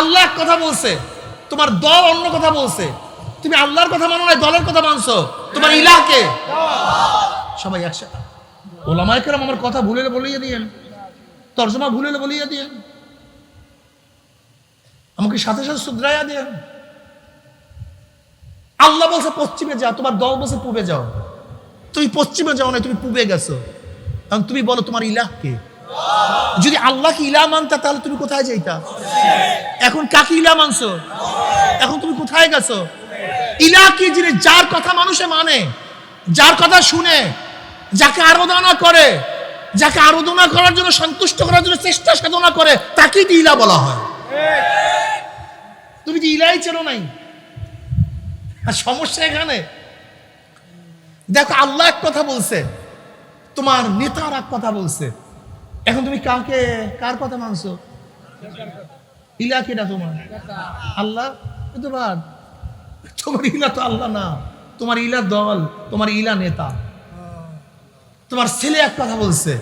আল্লাহ এক কথা বলছে। তোমার দল অন্য কথা বলছে। তুমি আল্লাহর কথা মানো না দলের কথা মানছো। তোমার ইলাকে সবাই একসাথে। ওলামায় কেরাম আমার কথা ভুলে বলিয়ে দিয়েন। তর্জমা ভুলে বলিয়ে দিয়েন। আমাকে সাথে সাথে শুধরাইয়া দেন আল্লাহ বলছে, পশ্চিমে যাও। তোমার দল বলছে, পূবে যাও। তুমি পশ্চিমে যাও না তুমি পূবে গেছো। কারণ তুমি বলো, তোমার ইলাহ কে? যদি আল্লাহকে ইলা মানতা, তাহলে তুমি কোথায় যাইতা? এখন কাকে ইলা মানছো? এখন তুমি কোথায় গেছো? ইলা কি জিনিস? যার কথা মানুষে মানে যার কথা শুনে, যাকে আরাধনা করে, যাকে আরাধনা করার জন্য, সন্তুষ্ট করার জন্য, চেষ্টা সাধনা করে, তাকেই তো ইলা বলা হয়। তুমি যে ইলাই চেনো নাই? আর সমস্যা এখানে? দেখো, আল্লাহ এক কথা বলছে, তোমার নেতার এক কথা বলছে। এখন তুমি কাকে, কার কথা মানছো? ইলা কেটা তোমার আল্লাহ? তোমার ইলা তো আল্লাহ না। তোমার ইলা দল, তোমার ইলা নেতা। তোমার ছেলে এক কথা বলছে,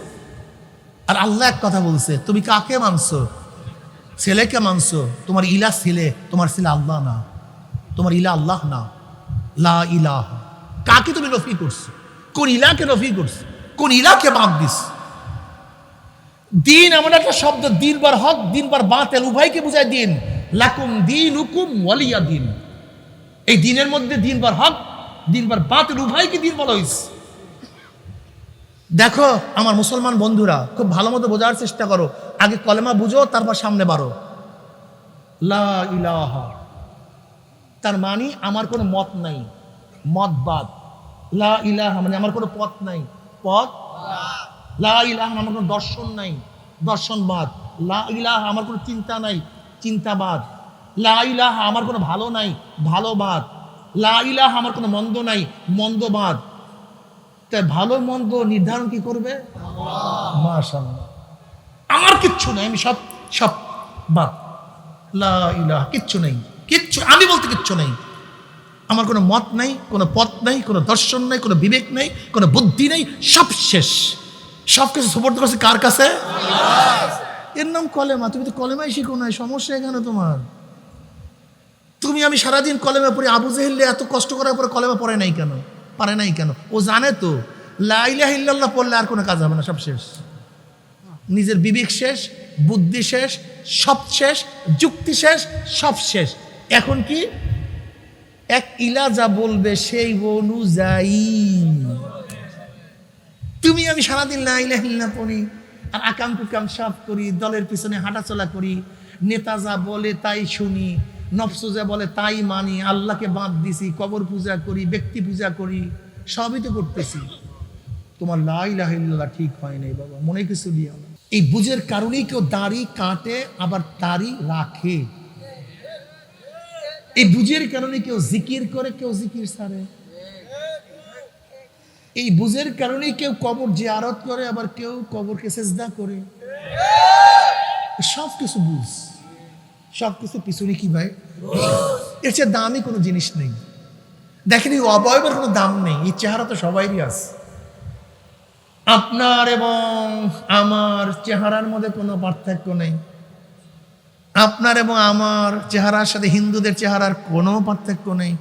আর আল্লাহ এক কথা বলছে, তুমি কাকে মানছো? ছেলেকে মানছো? তোমার ইলা ছেলে, তোমার ছেলে আল্লাহ না। তোমার ইলা আল্লাহ না। লা ইলাহ। কাকে তুমি নফি করছ? কোন ইলাকে নফি করছ? কোন ইলাকে বাদ দিস দিন এমন একটা শব্দ দিন বার হক দিন বার বাতেল, উভয়কে বুঝায় দিন। লাকুম দিন হুকুম ওয়ালিয়া দিন। এই দিনের মধ্যে দিন বার হক দিন বার বাতেল, উভয়কে দিন বলা হয়েছে দেখো, আমার মুসলমান বন্ধুরা, খুব ভালো মতো বোঝার চেষ্টা করো। আগে কলেমা বুঝো, তারপর সামনে বাড়ো। লা ইলাহা। তার মানে আমার কোনো মত নাই। মত বাদ লা ইলাহা মানে আমার কোনো পথ নাই। পথ? লা ইলাহা, আমার কোনো দর্শন নাই, দর্শন বাদ। লা ইলাহা, আমার কোনো চিন্তা নাই, চিন্তা বাদ। লা ইলাহা, আমার কোনো ভালো নাই, ভালো বাদ। লা ইলাহা, আমার কোনো মন্দ নাই, মন্দ বাদ। তাই ভালো, মন্দ নির্ধারণ কি করবে? আমার কিচ্ছু নাই, আমি সব সব বাদ। লা ইলাহা, কিচ্ছু নেই, কিচ্ছু, আমি বলতে কিচ্ছু নেই। আমার কোনো মত নাই, কোনো পথ নাই, কোনো দর্শন নাই, কোনো বিবেক নেই, কোনো বুদ্ধি নেই, সব শেষ। সব কিছু সুপর্দ করছে কার কাছে? এর নাম কলেমা। তুমি তো কলেমাই শিখো নাই, সমস্যা এখানে তোমার। তুমি আমি সারাদিন কলেমা পড়ি, আবু জেহিল্লে এত কষ্ট করার পরে কলেমা পড়ে নাই কেন? পারে নাই কেন? ও জানে তো লাইলাহ ইল্লাল্লাহ পড়লে আর কোনো কাজ হবে না, সব শেষ। নিজের বিবেক শেষ, বুদ্ধি শেষ, সব শেষ, যুক্তি শেষ, সব শেষ। এখন কি? এক ইলা যা বলবে সেই অনুযায়ী। তুমি আমি সারাদিন লাইলাহিল্লা পড়ি, আর আকাম কুকাম সব করি, দলের পিছনে হাঁটাচলা করি। নেতা যা বলে তাই শুনি, নফসু যা বলে তাই মানি, আল্লাহকে বাদ দিছি, কবর পূজা করি, ব্যক্তি পূজা করি, সবই তো করতেছি। তোমার লাইলাহিল্লা ঠিক হয় নাই বাবা, মনে কিছু দিও এই বুঝের কারণেই কেউ দাড়ি কাটে, আবার দাড়ি রাখে। এই বুঝের কারণে কেউ জিকির করে, কেউ জিকির সারে। এই বুঝের কারণেই কেউ কবর জিয়ারত করে, আবার কেউ কবরকে সেজদা করে। সব কিছু বুঝ। সব কিছু পিছনে কি ভাই? এর চেয়ে দামি কোনো জিনিস নেই। দেখেন, এই অবয়বের কোনো দাম নেই। এই চেহারা তো সবাইরই আছে। আপনার এবং আমার চেহারার মধ্যে কোনো পার্থক্য নেই। আপনার এবং আমার চেহারার সাথে হিন্দুদের চেহারার কোনো পার্থক্য নেই।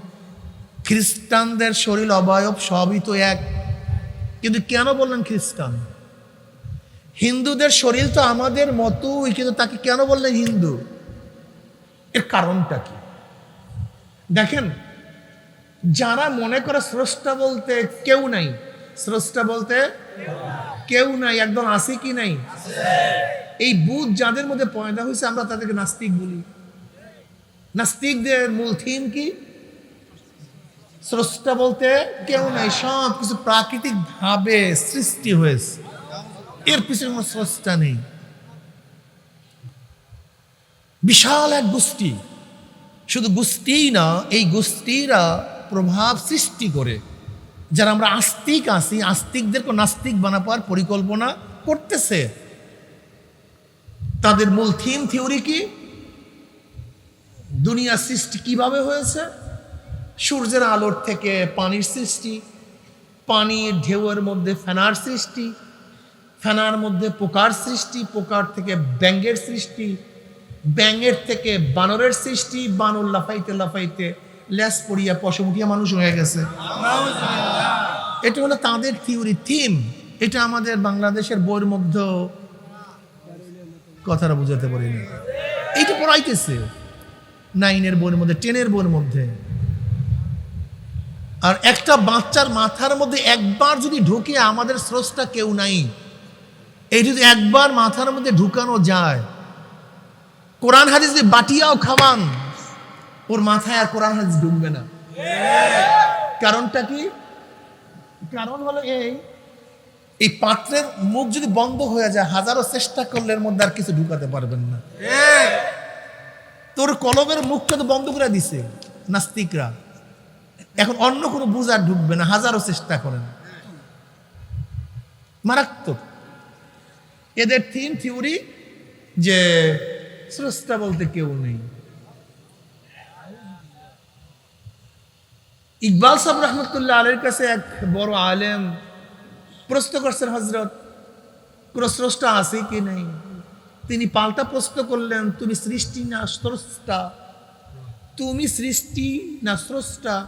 খ্রিস্টানদের শরীর অবয়ব সবই তো এক। কিন্তু কেন বললেন খ্রিস্টান? হিন্দুদের শরীর তো আমাদের মতোই, কিন্তু তাকে কেন বললেন হিন্দু? এর কারণটা কি? দেখেন, যারা মনে করে স্রষ্টা বলতে কেউ নাই, স্রষ্টা বলতে কেউ নাই একদম আসি কি নাই? এই বুধ যাদের মধ্যে পয়দা হয়েছে, আমরা তাদেরকে নাস্তিক বলি। নাস্তিকদের মূল থিম কি? স্রষ্টা বলতে কেউ নাই সব কিছু প্রাকৃতিক ভাবে সৃষ্টি হয়েছে। এর পিছনে কোনো স্রষ্টা নেই। বিশাল এক গোষ্ঠী। শুধু গোষ্ঠীই না, এই গোষ্ঠীরা প্রভাব সৃষ্টি করে। যারা আমরা আস্তিক আছি আস্তিকদেরকে নাস্তিক বানাবার পরিকল্পনা করতেছে। তাদের মূল থিম থিওরি কি? দুনিয়া সৃষ্টি কীভাবে হয়েছে? সূর্যের আলোর থেকে পানির সৃষ্টি, পানির ঢেউয়ের মধ্যে ফেনার সৃষ্টি, ফেনার মধ্যে পোকার সৃষ্টি, পোকার থেকে ব্যাঙ্গের সৃষ্টি, ব্যাঙের থেকে বানরের সৃষ্টি, বানর লাফাইতে লাফাইতে ল্যাস পড়িয়া পশমুঠিয়া মানুষ হয়ে গেছে। এটা হলো তাদের থিওরি, থিম। এটা আমাদের বাংলাদেশের বইয়ের মধ্যে কথাটা বুঝাতে পারি না এইটা পড়াইতেছে। নাইনের বইয়ের মধ্যে, টেনের বইয়ের মধ্যে। আর একটা বাচ্চার মাথার মধ্যে একবার যদি ঢুকে আমাদের স্রষ্টা কেউ নাই এই যদি একবার মাথার মধ্যে ঢুকানো যায় কোরআন হাদিস যদি বাটিয়াও খাওয়ান ওর মাথায় আর কোরআন হাদিস ঢুকবে না। কারণটা কি? কারণ হলো এই এই পাত্রের মুখ যদি বন্ধ হয়ে যায় হাজারো চেষ্টা করলে এর মধ্যে আর কিছু ঢুকাতে পারবেন না। তোর কলমের মুখটা তো বন্ধ করে দিছে নাস্তিকরা। এখন অন্য কোনো বুঝার ঢুকবে না, হাজারো চেষ্টা করেন। মারাত্মক। এদের থিম থিওরি যে স্রষ্টা বলতে কেউ নেই। ইকবাল সাহেব রহমতুল্লাহ আলীর কাছে এক বড় আলেম প্রশ্ন করছেন হজরত কোন স্রষ্টা আছে কি নেই? তিনি পাল্টা প্রশ্ন করলেন, তুমি সৃষ্টি না স্রষ্টা? তুমি সৃষ্টি না স্রষ্টা?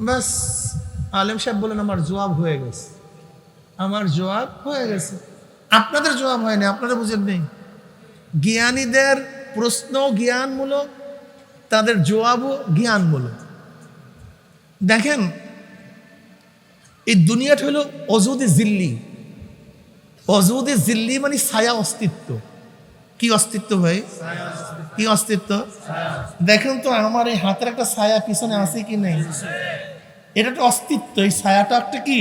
বাস, আলেম সাহেব বলেন, আমার জবাব হয়ে গেছে। আমার জবাব হয়ে গেছে? আপনাদের জবাব হয়নি, আপনারা বুঝেন নেই। জ্ঞানীদের প্রশ্ন জ্ঞানমূলক, তাদের জবাবও জ্ঞানমূলক। দেখেন, এই দুনিয়াটা হলো অজুদে জিল্লি। অজুদে জিল্লি মানে ছায়া অস্তিত্ব। কি অস্তিত্ব ভাই? কি অস্তিত্ব? দেখেন তো আমার এই হাতের একটা ছায়া পিছনে আছে কি নেই? এটা একটা অস্তিত্ব, এই ছায়াটা একটা কি?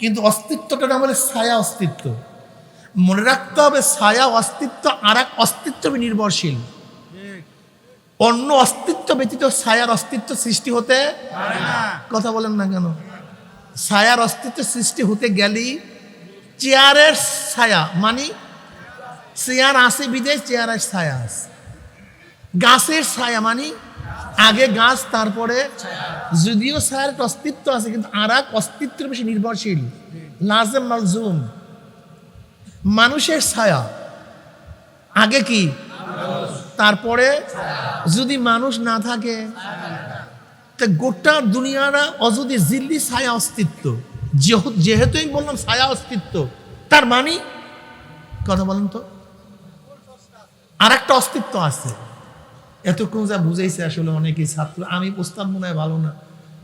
কিন্তু অস্তিত্বটা হলে ছায়া অস্তিত্ব। মনে রাখতে হবে ছায়া অস্তিত্ব আর এক অস্তিত্ব নির্ভরশীল। অন্য অস্তিত্ব ব্যতীত ছায়ার অস্তিত্ব সৃষ্টি হতে কথা বলেন না কেন? ছায়ার অস্তিত্ব সৃষ্টি হতে গেলেই চেয়ারের ছায়া মানে চেয়ার আসে বিদেশ, চেয়ারের ছায়া আছে। গাছের ছায়া মানে আগে গাছ, তারপরে যদিও ছায়ার একটা অস্তিত্ব আছে, কিন্তু আর এক অস্তিত্বের বেশি নির্ভরশীল। লাজেম মালজুম। মানুষের ছায়া। আগে কি? তারপরে যদি মানুষ না থাকে, তা গোটা দুনিয়ারা অযদি জিল্লি ছায়া অস্তিত্ব। যেহেতু আমি বললাম ছায়া অস্তিত্ব, তার মানে কথা বলেন তো আর একটা অস্তিত্ব আছে। এতক্ষণ যা বুঝাইছে আসলে অনেকেই ছাত্র, আমি প্রস্তাব মনে হয় ভালো না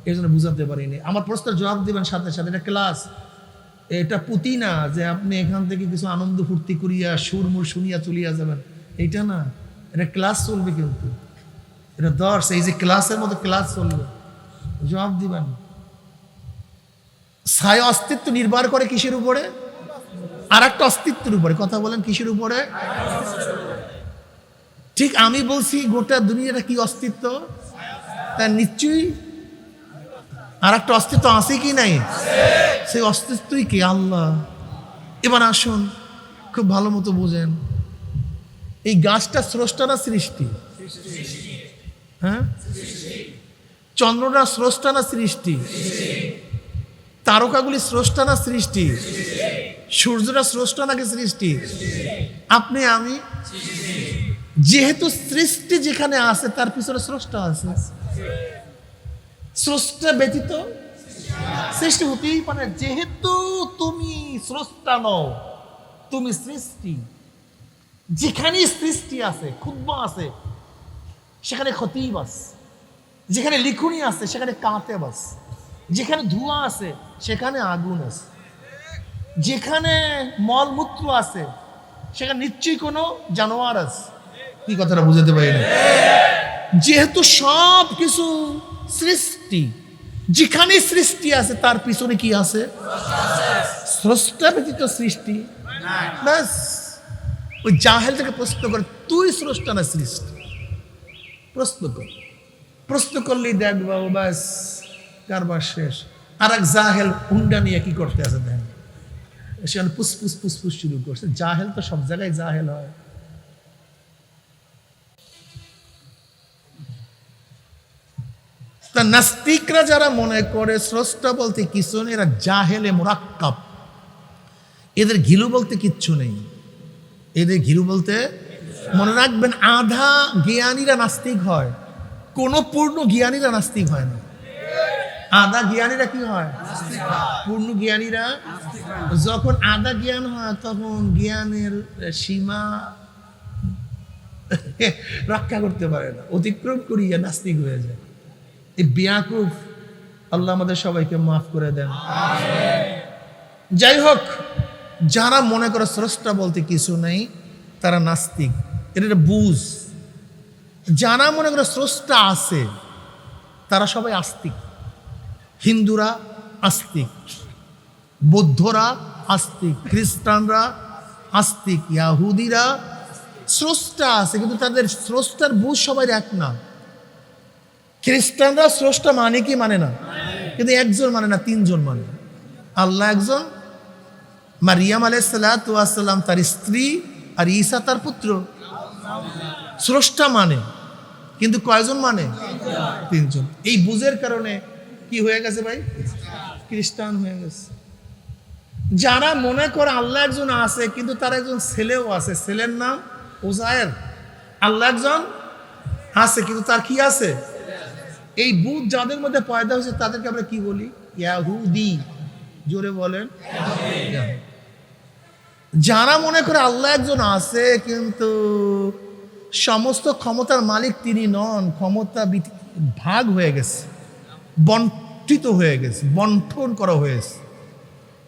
এই জন্য বুঝাতে পারিনি। আমার প্রস্তাব জবাব দিবেন সাথে সাথে, এটা ক্লাস। এটা পুঁতি না যে আপনি এখান থেকে কিছু আনন্দ ফুর্তি করিয়া সুর মুর শুনিয়া চলিয়া যাবেন। এটা না, এটা ক্লাস চলবে কিন্তু। এটা দর্শ, এই যে ক্লাসের মতো ক্লাস চলবে। জবাব দিবেন। ছায়া অস্তিত্ব নির্ভর করে কিসের উপরে? আর একটা অস্তিত্বের উপরে। কথা বলেন কিসের উপরে? ঠিক আমি বলছি গোটা দুনিয়াটা কি অস্তিত্ব? তার নিশ্চয়ই আর একটা অস্তিত্ব আছে কি নাই? সেই অস্তিত্বই কি আল্লাহ? এবার আসুন, খুব ভালো মতো বোঝেন। এই গাছটা স্রষ্টা না সৃষ্টি? হ্যাঁ? চন্দ্রটা স্রষ্টা না সৃষ্টি? তারকাগুলি স্রষ্টা না সৃষ্টি? সূর্যটা স্রষ্টা নাকি সৃষ্টি? আপনি, আমি? যেহেতু সৃষ্টি যেখানে আছে, তার পিছনে স্রষ্টা আছে। স্রষ্টা ব্যতীত সৃষ্টি হতেই পারে যেহেতু তুমি স্রষ্টা নও, তুমি সৃষ্টি। যেখানে সৃষ্টি আছে, ক্ষুদ্র আছে, সেখানে ক্ষতিই বাস। যেখানে লিখুনি আছে, সেখানে কাঁতে বাস। যেখানে ধোঁয়া আছে, সেখানে আগুন আছে। যেখানে মলমূত্র আছে, সেখানে নিশ্চয়ই কোনো জানোয়ার আছে। কি কথাটা বুঝাতে পারি না? যেহেতু সব কিছু সৃষ্টি, যেখানে সৃষ্টি আছে, তার পিছনে কি আছে? স্রষ্টা ব্যতীত সৃষ্টি। ব্যাস। ওই জাহেল থেকে প্রশ্ন করে, তুই স্রষ্টা না সৃষ্টি? প্রশ্ন কর। প্রশ্ন করলেই দেখবা ও ব্যাস, কারবার শেষ। আর এক জাহেল হুন্ডা নিয়ে কি করতে আছে দেখ। সেখানে পুসপুস পুসপুস শুরু করছে। জাহেল তো সব জায়গায় জাহেল হয়। তা নাস্তিকরা যারা মনে করে, স্রষ্টা বলতে কিছু নেই, এরা জাহেলে মোরাক্কাব। এদের ঘিলু বলতে কিচ্ছু নেই। এদের ঘিলু বলতে মনে রাখবেন, আধা জ্ঞানীরা নাস্তিক হয়, কোন পূর্ণ জ্ঞানীরা নাস্তিক হয় না। আধা জ্ঞানীরা কি হয়? পূর্ণ জ্ঞানীরা। যখন আধা জ্ঞান হয়, তখন জ্ঞানের সীমা রক্ষা করতে পারে না, অতিক্রম করিয়া নাস্তিক হয়ে যায়। এই বিয়াকুফ আল্লাহ আমাদের সবাইকে মাফ করে দেন। যাই হোক, যারা মনে করে স্রষ্টা বলতে কিছু নেই, তারা নাস্তিক। এটা বুঝ। যারা মনে করে স্রষ্টা আছে, তারা সবাই আস্তিক। হিন্দুরা আস্তিক, বৌদ্ধরা আস্তিক, খ্রিস্টানরা আস্তিক, ইয়াহুদিরা স্রষ্টা আছে, কিন্তু তাদের স্রষ্টার বুঝ সবাই এক না। খ্রিস্টানরা স্রষ্টা মানে কি মানে না? কিন্তু একজন মানে না, তিনজন মানে। আল্লাহ একজন, মারিয়াম আলাইসাল্লাম তার স্ত্রী আর ঈসা তার পুত্র। স্রষ্টা মানে কিন্তু কয়জন মানে? তিনজন। এই বুঝের কারণে কি হয়ে গেছে ভাই? খ্রিস্টান হয়ে গেছে। যারা মনে করে আল্লাহ একজন আছে, কিন্তু তার একজন ছেলেও আছে। ছেলের নাম ওজায়ের আল্লাহ একজন আছে, কিন্তু তার কি আছে? এই বুধ যাদের মধ্যে পয়দা হয়েছে, তাদেরকে আমরা কি বলি? ইয়াহুদি। জোরে বলেন। যারা মনে করে আল্লাহ একজন আছে, কিন্তু সমস্ত ক্ষমতার মালিক তিনি নন, ক্ষমতা ভাগ হয়ে গেছে, বন্টিত হয়ে গেছে, বন্টন করা হয়েছে।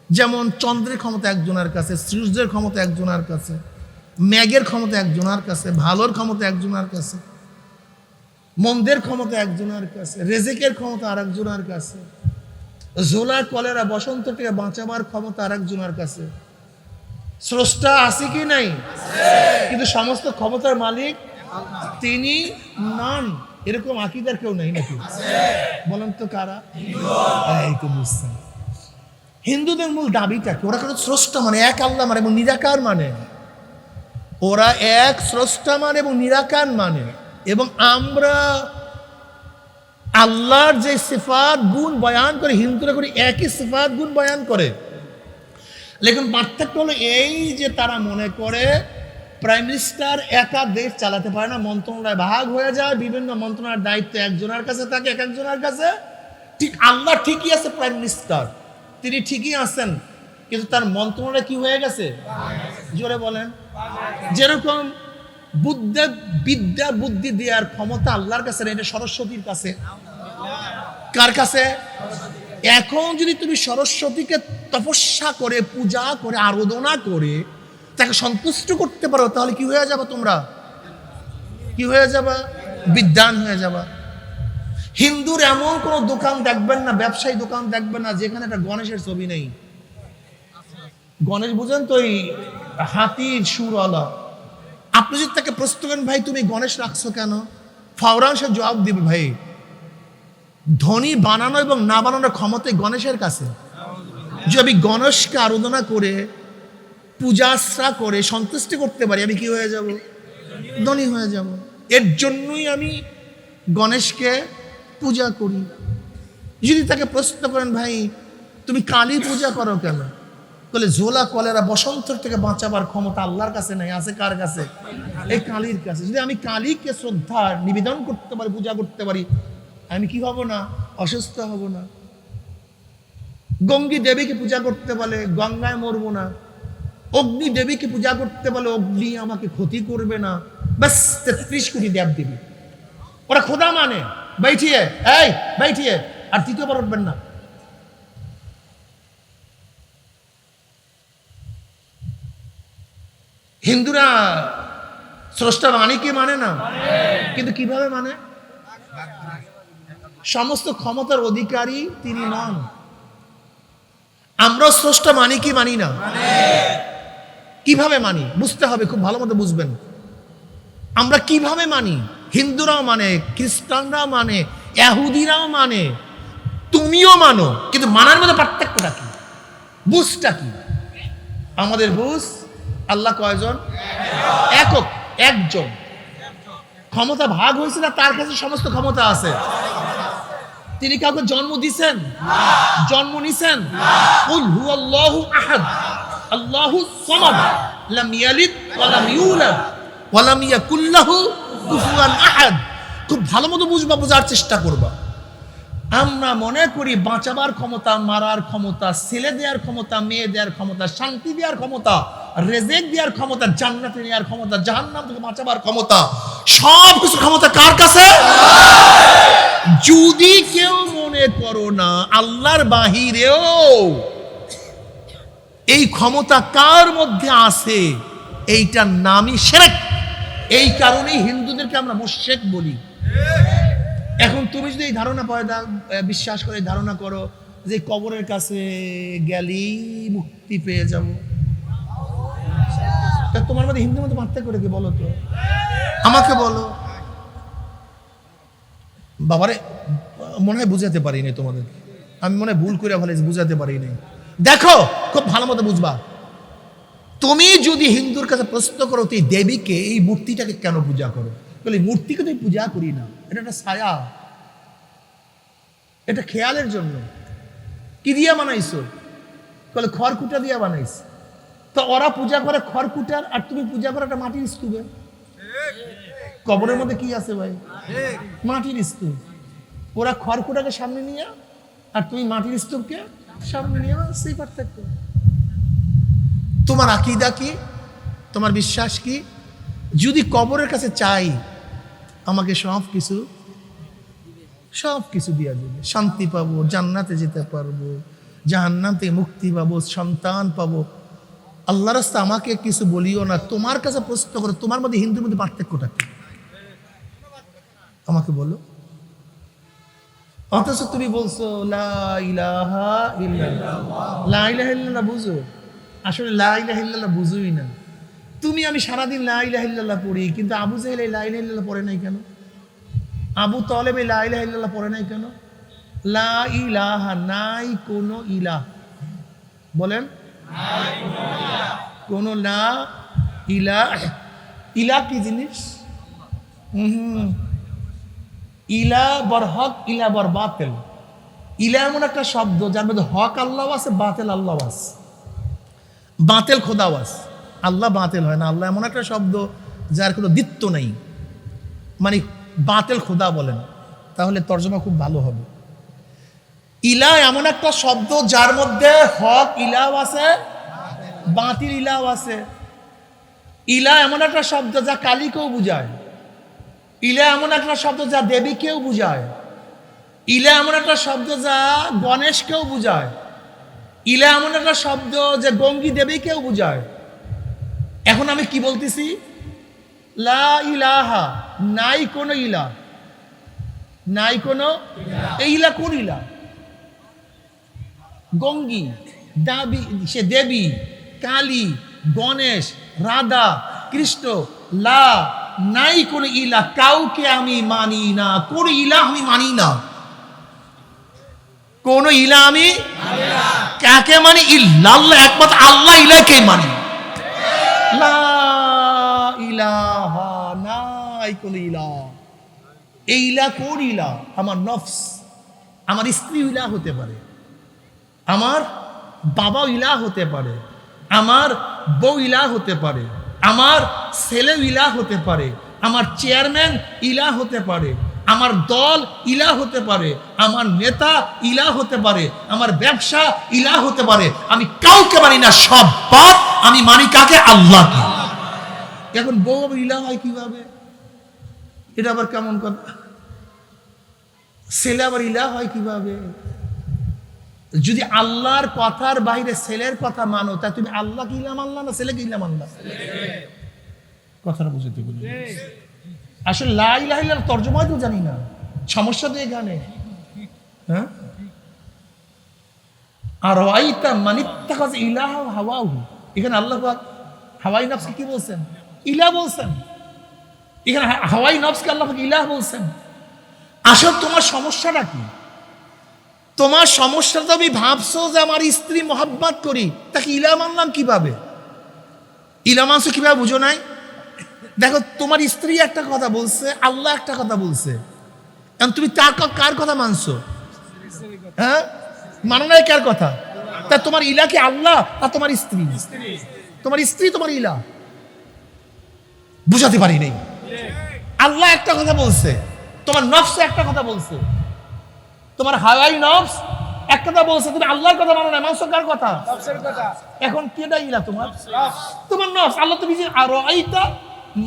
যেমন চন্দ্রের ক্ষমতা একজনের কাছে, সূর্যের ক্ষমতা একজনের কাছে ম্যাগের ক্ষমতা একজনের কাছে, ভালোর ক্ষমতা একজনের কাছে মন্দের ক্ষমতা একজনের কাছে, রেজেকের ক্ষমতা আর একজনের কাছে ঝোলা কলেরা বসন্ত থেকে বাঁচাবার ক্ষমতা আর একজনের কাছে। স্রষ্টা আছে কি নাই? কিন্তু সমস্ত ক্ষমতার মালিক তিনি নন। এরকম আকিদার কেউ নেই নাকি? বলেন তো কারা? এই তো হিন্দুদের মূল দাবিটা ওরা কোনো স্রষ্টা মানে এক আল্লাহ মানে এবং নিরাকার মানে। ওরা এক স্রষ্টা মানে এবং নিরাকার মানে। এবং আমরা আল্লাহর যে সিফাত, গুণ বয়ান করে হিন্দুরা করে, একই সিফাত, গুণ বয়ান করে। লেকিন পার্থক্য হলো এই যে তারা মনে করে, প্রাইম মিনিস্টার একা দেশ চালাতে পারে না, মন্ত্রণালয় ভাগ হয়ে যায়, বিভিন্ন মন্ত্রণালয়ের দায়িত্ব একজনের কাছে থাকে, এক একজনের কাছে। ঠিক আল্লাহ ঠিকই আছে প্রাইম মিনিস্টার, তিনি ঠিকই আছেন, কিন্তু তার মন্ত্রণালয় কি হয়ে গেছে? জোরে বলেন। যেরকম বুদ্ধে, বিদ্যা, বুদ্ধি দেওয়ার ক্ষমতা আল্লাহর কাছে এটা সরস্বতীর কাছে। কার কাছে? এখন যদি তুমি সরস্বতীকে তপস্যা করে, পূজা করে, আরাধনা করে, তাকে সন্তুষ্ট করতে পারো, তাহলে কি হয়ে যাবে তোমরা? কি হয়ে যাবা? বিদ্যান হয়ে যাবা। হিন্দুর এমন কোনো দোকান দেখবেন না, ব্যবসায়ী দোকান দেখবেন না, যেখানে একটা গণেশের ছবি নেই। গণেশ বুঝেন তো এই হাতির সুরওয়ালা। আপনি যদি তাকে প্রশ্ন করেন, ভাই, তুমি গণেশ রাখছো কেন? ফাওরান সে জবাব দিবে, ভাই, ধনী বানানো এবং না বানানোর ক্ষমতা গণেশের কাছে। যে আমি গণেশকে আরাধনা করে, পূজাশ্রা করে সন্তুষ্টি করতে পারি, আমি কি হয়ে যাব? ধনী হয়ে যাব। এর জন্যই আমি গণেশকে পূজা করি। যদি তাকে প্রশ্ন করেন, ভাই, তুমি কালী পূজা করো কেন? বলে ঝোলা কলেরা বসন্ত থেকে বাঁচাবার ক্ষমতা আল্লাহর কাছে নাই, আছে কার কাছে? এই কালীর কাছে। যদি আমি কালীকে শ্রদ্ধা নিবেদন করতে পারি, পূজা করতে পারি, আমি কি হব না? অসুস্থ হব না? গঙ্গী দেবীকে পূজা করতে বলে, গঙ্গায় মরবো না। অগ্নি দেবীকে পূজা করতে বলে, অগ্নি আমাকে ক্ষতি করবে না। ব্যাস, তেত্রিশ কোটি দেব দেবী। ওরা খোদা মানে। বাইঠিয়ে এই বাইঠিয়ে আর তৃতীয়বার উঠবেন না। হিন্দুরা স্রষ্টা মানে কি মানে না? কিন্তু কীভাবে মানে? সমস্ত ক্ষমতার অধিকারী তিনি নন। আমরা স্রষ্টা মানি কি মানি না? কীভাবে মানি? বুঝতে হবে খুব ভালো মতো বুঝবেন। আমরা কীভাবে মানি? হিন্দুরাও মানে খ্রিস্টানরাও মানে এহুদিরাও মানে। তুমিও মানো কিন্তু মানার মধ্যে পার্থক্যটা কি? বুঝটা কি? আমাদের বুঝ আল্লাহ কয়জন? একক, একজন। ক্ষমতা ভাগ হয়েছে না? তার কাছে সমস্ত ক্ষমতা আছে। তিনি কাউকে জন্ম দিছেন? জন্ম নিছেন? খুব ভালো মতো বুঝবা, বোঝার চেষ্টা করবা। আমরা মনে করি বাঁচাবার ক্ষমতা, মারার ক্ষমতা, ছেলে দেওয়ার ক্ষমতা, মেয়ে দেওয়ার ক্ষমতা, শান্তি দেওয়ার ক্ষমতা। রেজেক দেওয়ার ক্ষমতা, জান্নাতে নেওয়ার ক্ষমতা, জাহান্নাম থেকে বাঁচাবার ক্ষমতা সব কিছু ক্ষমতা কার কাছে? যদি কেউ মনে করো না, আল্লাহর বাহিরেও এই ক্ষমতা কার মধ্যে আছে এইটার নামই সেরেক। এই কারণেই হিন্দুদেরকে আমরা মোশেক বলি। এখন তুমি যদি এই ধারণা পয়দা বিশ্বাস করে ধারণা করো যে কবরের কাছে গেলেই মুক্তি পেয়ে যাব। তোমার মধ্যে হিন্দুর মধ্যে পার্থক্য কি বলো তো? আমাকে বলো। বাবারে, মনে হয় বুঝাতে পারিনি তোমাদের আমি মনে ভুল করে ভালো বুঝাতে পারিনি। দেখো, খুব ভালো মতো বুঝবা। তুমি যদি হিন্দুর কাছে প্রশ্ন করো, তুই দেবীকে এই মূর্তিটাকে কেন পূজা করো? বলে, মূর্তিকে তুই পূজা করি না। এটা একটা ছায়া। এটা খেয়ালের জন্য। কি দিয়া বানাইছো? বলে, খড়কুটা দিয়া বানাইছ। তো ওরা পূজা করে খড়কুটার আর তুমি পূজা করো একটা মাটির স্তূপে। কবরের মধ্যে কি আছে ভাই? মাটির স্তূপ। ওরা খড়কুটাকে সামনে নিয়ে, আর তুমি মাটির স্তূপকে সামনে নিয়ে সেই পার্থক্য। তোমার আকিদা কি? তোমার বিশ্বাস কি? যদি কবরের কাছে চাই, আমাকে সব কিছু সব কিছু দিয়া দেবে। শান্তি পাবো, জান্নাতে যেতে পারব, জাহান্নাম থেকে মুক্তি পাবো, সন্তান পাবো। আল্লাহ রাস্তা আমাকে কিছু বলিও না, তোমার কাছে প্রশ্ন করো, তোমার মধ্যে হিন্দুর মধ্যে পার্থক্যটা কি? আমাকে বলো। অথচ তুমি বলছো বুঝো। আসলে লা ইলাহা ইল্লাল্লাহ বুঝোই না। তুমি, আমি সারাদিন লা ইলাহা পড়ি, কিন্তু আবু জাহেল এই লা ইলাহা ইল্লাল্লাহ পড়ে নাই কেন? আবু তলেব এই লা ইলাহা ইল্লাল্লাহ পড়ে নাই কেন? লা ইলাহা, নাই কোনো ইলাহ। বলেন। কোনো লা ইলা ইলা কি জিনিস? ইলা বর হক ইলা বর বাতেল। ইলা এমন একটা শব্দ যার মধ্যে হক আল্লাহ আছে, বাতেল আল্লাহ আছে। বাতেল খোদাও আল্লাহ বাতেল হয় না, আল্লাহ এমন একটা শব্দ যার কোনো দিত্য নেই। মানে বাতেল খোদা বলেন, তাহলে তর্জমা খুব ভালো হবে। ইলা এমন একটা শব্দ যার মধ্যে হক ইলাও আছে, বাতিল ইলাও আছে। ইলা এমন একটা শব্দ যা কালীকেও বুঝায়। ইলা এমন একটা শব্দ যা দেবীকেও বুঝায়। ইলা এমন একটা শব্দ যা গণেশকেও বুঝায়। ইলা এমন একটা শব্দ যে গঙ্গি দেবীকেও বুঝায়। এখন আমি কি বলতেছি? লা ইলাহা, নাই কোনো ইলা। নাই কোনো? এই ইলা কোন ইলা? গঙ্গি, দাবি, সে দেবী, কালী, গণেশ, রাধা, কৃষ্ণ, লা, নাই কোন ইলা, কাউকে আমি মানি না, কোন ইলা আমি মানি না। কোন ইলা আমি কাকে মানি? ইল্লাল্লাহ, একমাত্র আল্লাহ ইলাকে মানি। লা ইলাহা, নাই কোন ইলা। এই ইলা কোন ইলা? আমার নফস, আমার স্ত্রী ইলা হতে পারে। আমার বাবা ইলা হতে পারে, আমার বউ ইলা হতে পারে, আমার ছেলে ইলা হতে পারে, আমার চেয়ারম্যান ইলা হতে পারে, আমার দল ইলা হতে পারে, আমার নেতা ইলা হতে পারে, আমার ব্যবসা ইলা হতে পারে, আমি কাউকে মানি না, সব বাদ আমি মানি কাকে? আল্লাহকে। এখন বউ ইলা হয় কীভাবে? এটা আবার কেমন কথা? ছেলে আবার ইলা হয় কীভাবে? যদি আল্লাহর কথার বাইরে ছেলের কথা মানো, তা তুমি আল্লাহ কি ইলাম, আল্লাহ না ছেলেকে ইলাম, আল্লাহ? কথাটা বুঝতে বলি আসলে লাই লাইলার তর্জমা তো জানি না। সমস্যা তো এখানে। হ্যাঁ? আর মানিত্তা কাজ ইলাহ হাওয়াহু। এখানে আল্লাহ হাওয়াই নফসকে কি বলছেন? ইলা বলছেন। এখানে হাওয়াই নফসকে আল্লাহ ইলাহ বলছেন। আসল তোমার সমস্যাটা কি? তোমার সমস্যা তো আমি ভাবছ যে আমার স্ত্রী মহাব্বাত করি। তাকে ইলা মানলাম কীভাবে? ইলা মানছো কীভাবে বুঝো নাই? দেখো, তোমার স্ত্রী একটা কথা বলছে, আল্লাহ একটা কথা বলছে। এখন তুমি তার কার কথা মানছো? হ্যাঁ? মানো নাই কার কথা? তা তোমার ইলা কি আল্লাহ আর তোমার স্ত্রী? তোমার স্ত্রী তোমার ইলা? বুঝাতে পারি নাই। আল্লাহ একটা কথা বলছে, তোমার নফস একটা কথা বলছে। তোমার হাওয়াই নফস? এক কথা বলছে তুমি আল্লাহর কথা মানো না মানছো কার কথা? এখন কে ইলা তোমার? তোমার নফস আল্লাহ তুমি যে আর আইতা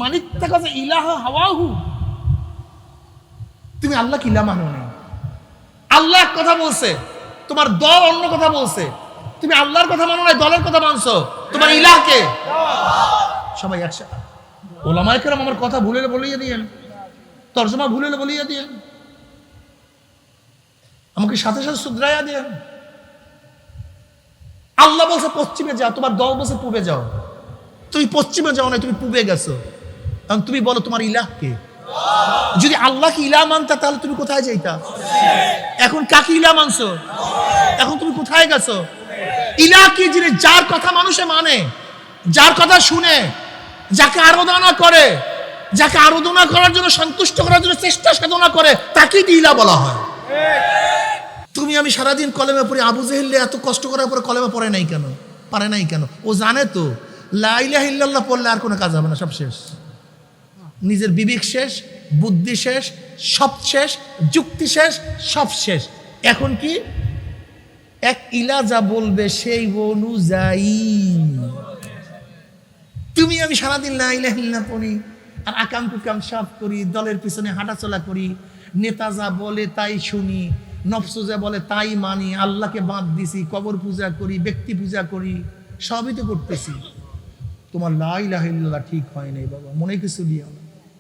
মানিত্তা কথা ইলাহ হাওয়াহু। তুমি আল্লাহ কি ইলা মানো না? আল্লাহ এক কথা বলছে তোমার দল অন্য কথা বলছে। তুমি আল্লাহর কথা মানো না দলের কথা মানছো। তোমার ইলাহকে সবাই একসাথে ওলামায় কেরাম আমার কথা ভুলে বলিয়ে দিয়েন। তর্জমা ভুলে বলিয়ে দিয়েন। আমাকে সাথে সাথে শুধরাইয়া দিয়েন আল্লাহ বলছে, পশ্চিমে যাও, তোমার দল বলছে পূবে যাও। তুমি পশ্চিমে যাও না, তুমি পূবে গেছো। কারণ তুমি বলো, তোমার ইলাহ কে? যদি আল্লাহকে ইলাহ মানতা, তাহলে তুমি কোথায় যাইতা? এখন কাকে ইলা মানছো? এখন তুমি কোথায় গেছো? ইলা কি জিনিস যার কথা মানুষে মানে যার কথা শুনে, যাকে আরাধনা করে, যাকে আরাধনা করার জন্য, সন্তুষ্ট করার জন্য, চেষ্টা সাধনা করে, তাকেই ইলা বলা হয়। আমি সারাদিন কলেমে পড়ি, আবু জেহিল্লে এত কষ্ট করার পরে কলেমে পড়ে নাই কেন? পারে নাই কেন? ও জানে তো লাইলাহ ইল্লাল্লাহ পড়লে আর কোনো কাজ হবে না, সব শেষ। নিজের বিবেক শেষ, বুদ্ধি শেষ, সব শেষ, যুক্তি শেষ, সব শেষ। এখন কি? এক ইলা যা বলবে সেই অনুযায়ী। তুমি আমি সারাদিন লাইলাহিল্লা পড়ি, আর আকাম কুকাম সব করি, দলের পিছনে হাঁটাচলা করি, নেতা যা বলে তাই শুনি। নফসু যা বলে, তাই মানি, আল্লাহকে বাদ দিছি, কবর পূজা করি, ব্যক্তি পূজা করি, সবই তো করতেছি। তোমার লাইলাহিল্লা ঠিক হয় নাই, বাবা, মনে কিছু না।